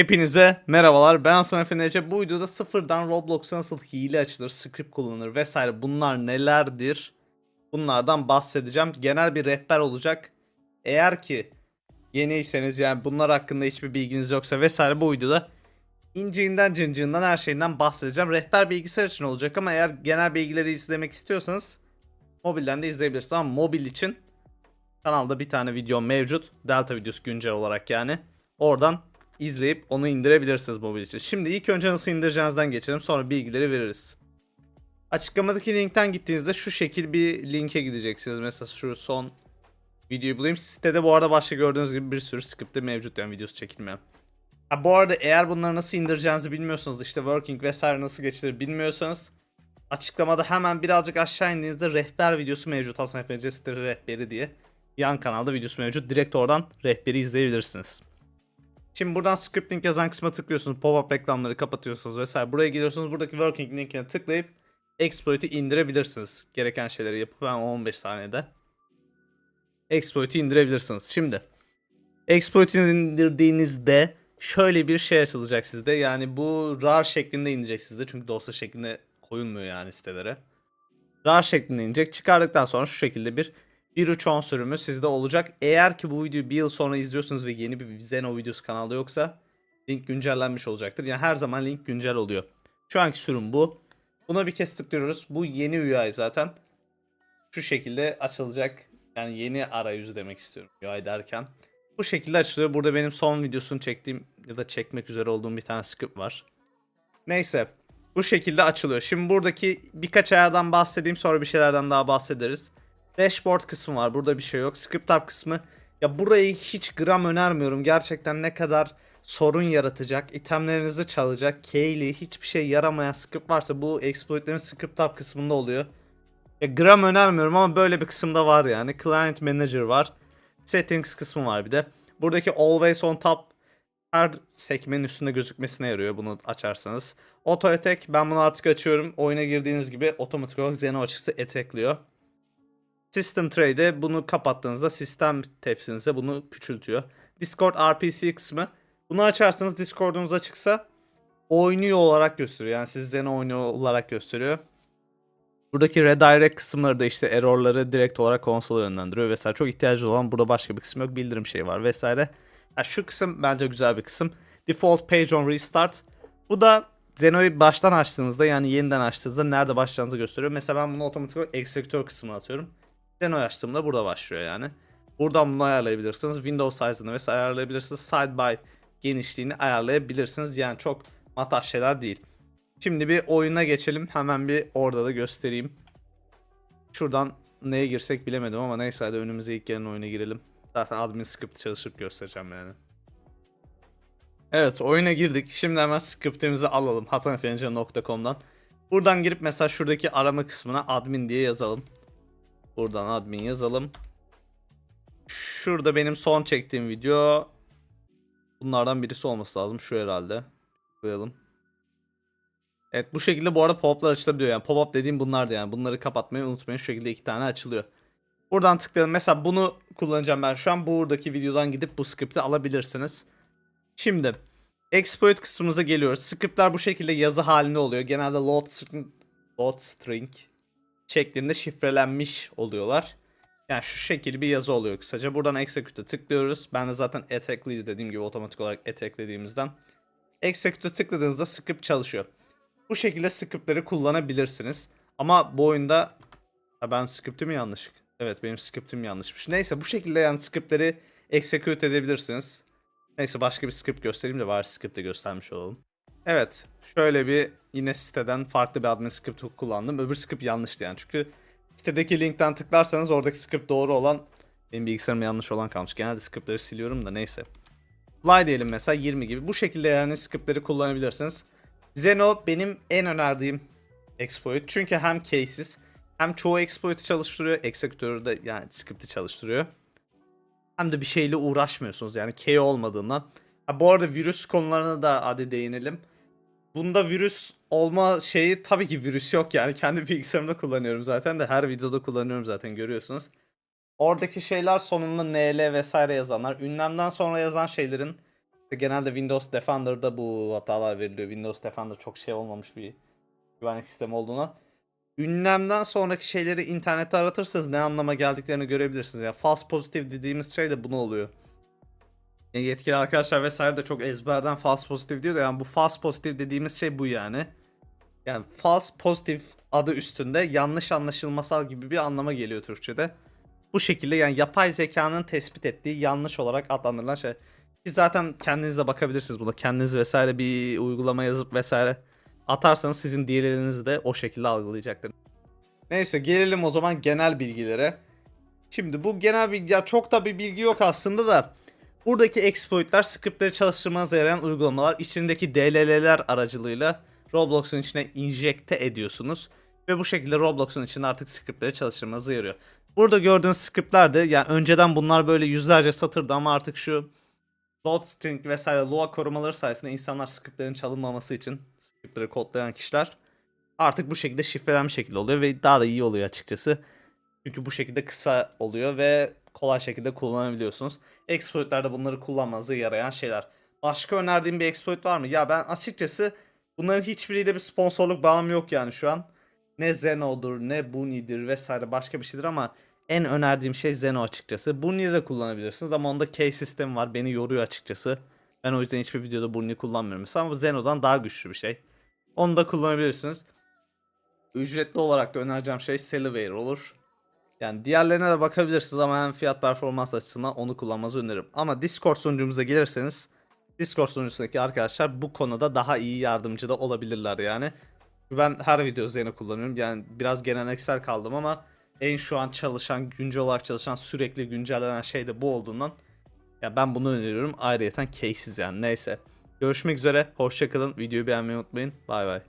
Hepinize merhabalar ben Hasan Efe Nece. Bu videoda sıfırdan Roblox'a nasıl hile açılır, script kullanılır vesaire bunlar nelerdir bunlardan bahsedeceğim. Genel bir rehber olacak. Eğer ki yeniyseniz yani bunlar hakkında hiçbir bilginiz yoksa vesaire bu videoda inciğinden cıncığından her şeyinden bahsedeceğim. Rehber bilgisayar için olacak ama eğer genel bilgileri izlemek istiyorsanız mobilden de izleyebilirsiniz ama mobil için kanalda bir tane video mevcut. Delta videosu güncel olarak yani. Oradan izleyip onu indirebilirsiniz mobil için. Şimdi ilk önce nasıl indireceğinizden geçelim sonra bilgileri veririz. Açıklamadaki linkten gittiğinizde şu şekil bir linke gideceksiniz. Mesela şu son videoyu bulayım. Sitede bu arada başta gördüğünüz gibi bir sürü script'te mevcut yani videosu çekilmeyen. Ha, bu arada eğer bunları nasıl indireceğinizi bilmiyorsanız işte working vesaire nasıl geçilir bilmiyorsanız açıklamada hemen birazcık aşağı indiğinizde rehber videosu mevcut. Hasan Efe siteleri rehberi diye. Yan kanalda videosu mevcut. Direkt oradan rehberi izleyebilirsiniz. Şimdi buradan script link yazan kısma tıklıyorsunuz. Pop-up reklamları kapatıyorsunuz vesaire. Buraya geliyorsunuz. Buradaki working linkine tıklayıp exploit'i indirebilirsiniz. Gereken şeyleri yapıp ben 15 saniyede exploit'i indirebilirsiniz. Şimdi exploit'i indirdiğinizde şöyle bir şey açılacak sizde. Yani bu rar şeklinde inecek sizde. Çünkü dosya şeklinde koyulmuyor yani sitelere. Rar şeklinde inecek. Çıkardıktan sonra şu şekilde bir 1.3.10 sürümü sizde olacak. Eğer ki bu videoyu bir yıl sonra izliyorsunuz ve yeni bir Zeno videosu kanalda yoksa link güncellenmiş olacaktır. Yani her zaman link güncel oluyor. Şu anki sürüm bu. Buna bir kez tıklıyoruz. Bu yeni UI zaten. Şu şekilde açılacak. Yani yeni arayüzü demek istiyorum UI derken. Bu şekilde açılıyor. Burada benim son videosunu çektiğim ya da çekmek üzere olduğum bir tane script var. Neyse. Bu şekilde açılıyor. Şimdi buradaki birkaç ayardan bahsedeyim sonra bir şeylerden daha bahsederiz. Dashboard kısmı var. Burada bir şey yok. Script Hub kısmı. Ya burayı hiç gram önermiyorum. Gerçekten ne kadar sorun yaratacak, itemlerinizi çalacak, keyli, hiçbir şey yaramayan script varsa bu exploitlerin script hub kısmında oluyor. Ya gram önermiyorum ama böyle bir kısımda var yani. Client Manager var. Settings kısmı var bir de. Buradaki Always on Top her sekmenin üstünde gözükmesine yarıyor bunu açarsanız. Auto Attack ben bunu artık açıyorum. Oyuna girdiğiniz gibi otomatik olarak Zeno açıksa attackliyor. System Tray'de bunu kapattığınızda sistem tepsinize bunu küçültüyor. Discord RPC kısmı. Bunu açarsanız Discord'unuz açıksa oynuyor olarak gösteriyor. Yani sizden oynuyor olarak gösteriyor. Buradaki redirect kısımları da işte errorları direkt olarak konsola yönlendiriyor vesaire. Çok ihtiyacı olan burada başka bir kısım yok. Bildirim şey var vesaire. Ha, şu kısım bence güzel bir kısım. Default page on restart. Bu da Zeno'yu baştan açtığınızda yani yeniden açtığınızda nerede başlayacağınızı gösteriyor. Mesela ben bunu otomatik olarak executor kısmına atıyorum. Zeno'yu açtığımda burada başlıyor yani. Buradan bunu ayarlayabilirsiniz. Windows size'ını vesaire ayarlayabilirsiniz. Side by genişliğini ayarlayabilirsiniz. Yani çok matah şeyler değil. Şimdi bir oyuna geçelim. Hemen bir orada da göstereyim. Şuradan neye girsek bilemedim ama neyse hadi önümüze ilk gelen oyuna girelim. Zaten admin script çalışıp göstereceğim yani. Evet oyuna girdik. Şimdi hemen scriptimizi alalım. hasanefenince.com'dan. Buradan girip mesela şuradaki arama kısmına admin diye yazalım. Buradan admin yazalım. Şurada benim son çektiğim video bunlardan birisi olması lazım. Şu herhalde. Tıklayalım. Evet bu şekilde bu arada pop-up'lar açılabiliyor. Yani pop-up dediğim bunlardı yani. Bunları kapatmayı unutmayın. Şu şekilde iki tane açılıyor. Buradan tıklayalım. Mesela bunu kullanacağım ben şu an. Buradaki videodan gidip bu script'i alabilirsiniz. Şimdi exploit kısmımıza geliyoruz. Script'ler bu şekilde yazı halinde oluyor. Genelde load string, load string şeklinde şifrelenmiş oluyorlar. Yani şu şekilde bir yazı oluyor kısaca. Buradan execute'e tıklıyoruz. Ben de zaten attack'liydi dediğim gibi otomatik olarak attacklediğimizden. Execute'e tıkladığınızda script çalışıyor. Bu şekilde scriptleri kullanabilirsiniz. Ama bu oyunda ha ben script'im yanlış. Evet benim script'im yanlışmış. Neyse bu şekilde yani scriptleri execute edebilirsiniz. Neyse başka bir script göstereyim de bari script'te göstermiş olalım. Evet şöyle bir yine siteden farklı bir admin script kullandım. Öbür script yanlıştı yani çünkü sitedeki linkten tıklarsanız oradaki script doğru olan benim bilgisayarım yanlış olan kalmış. Genelde scriptleri siliyorum da neyse. Fly diyelim mesela 20 gibi. Bu şekilde yani scriptleri kullanabilirsiniz. Zeno benim en önerdiğim exploit. Çünkü hem cases hem çoğu exploit'i çalıştırıyor. Executörü de yani script'i çalıştırıyor. Hem de bir şeyle uğraşmıyorsunuz yani key olmadığından. Ha, bu arada virüs konularına da hadi değinelim. Bunda virüs olma şeyi tabii ki virüs yok yani kendi bilgisayarımda kullanıyorum zaten de her videoda kullanıyorum zaten görüyorsunuz. Oradaki şeyler sonunda NL vesaire yazanlar ünlemden sonra yazan şeylerin Genelde Windows Defender'da bu hatalar veriliyor. Windows Defender çok şey olmamış bir güvenlik sistemi olduğuna. Ünlemden sonraki şeyleri internette aratırsanız ne anlama geldiklerini görebilirsiniz. Yani false positive dediğimiz şey de bunu oluyor. Yani yetkili arkadaşlar vesaire de çok ezberden false positive diyor da yani bu false positive dediğimiz şey bu yani. Yani false positive adı üstünde yanlış anlaşılmasal gibi bir anlama geliyor Türkçe'de. Bu şekilde yani yapay zekanın tespit ettiği yanlış olarak adlandırılan şey. Siz zaten kendiniz de bakabilirsiniz buna. Kendiniz vesaire bir uygulama yazıp vesaire atarsanız sizin diğerleriniz de o şekilde algılayacaktır. Neyse gelelim o zaman genel bilgilere. Şimdi bu genel bilgi ya çok da bir bilgi yok aslında da buradaki exploitler scriptleri çalıştırmanıza yarayan uygulamalar içindeki DLL'ler aracılığıyla Roblox'un içine injekte ediyorsunuz ve bu şekilde Roblox'un içinde artık scriptleri çalıştırmanıza yarıyor. Burada gördüğünüz scriptler de yani önceden bunlar böyle yüzlerce satırdı ama artık şu load string vesaire Lua korumaları sayesinde insanlar scriptlerin çalınmaması için scriptleri kodlayan kişiler artık bu şekilde şifrelenmiş şekilde oluyor ve daha da iyi oluyor açıkçası. Çünkü bu şekilde kısa oluyor ve kolay şekilde kullanabiliyorsunuz. Exploit'lerde bunları kullanmanıza yarayan şeyler. Başka önerdiğim bir exploit var mı? Ya ben açıkçası bunların hiçbiriyle bir sponsorluk bağım yok yani şu an. Ne Zeno'dur ne Buni'dir vesaire başka bir şeydir ama en önerdiğim şey Zeno açıkçası. Buni'yi de kullanabilirsiniz ama onda key sistemi var. Beni yoruyor açıkçası. Ben o yüzden hiçbir videoda Buni kullanmıyorum mesela ama Zeno'dan daha güçlü bir şey. Onu da kullanabilirsiniz. Ücretli olarak da önereceğim şey Cellaware olur. Yani diğerlerine de bakabilirsiniz ama hem fiyat performans açısından onu kullanmanızı öneririm. Ama Discord sunucumuza gelirseniz Discord sunucusundaki arkadaşlar bu konuda daha iyi yardımcı da olabilirler yani. Ben her video üzerine kullanıyorum. Yani biraz geleneksel kaldım ama en şu an çalışan, güncel olarak çalışan, sürekli güncellenen şey de bu olduğundan ya ben bunu öneriyorum. Ayrıyeten case'siz yani. Neyse. Görüşmek üzere. Hoşçakalın. Videoyu beğenmeyi unutmayın. Bay bay.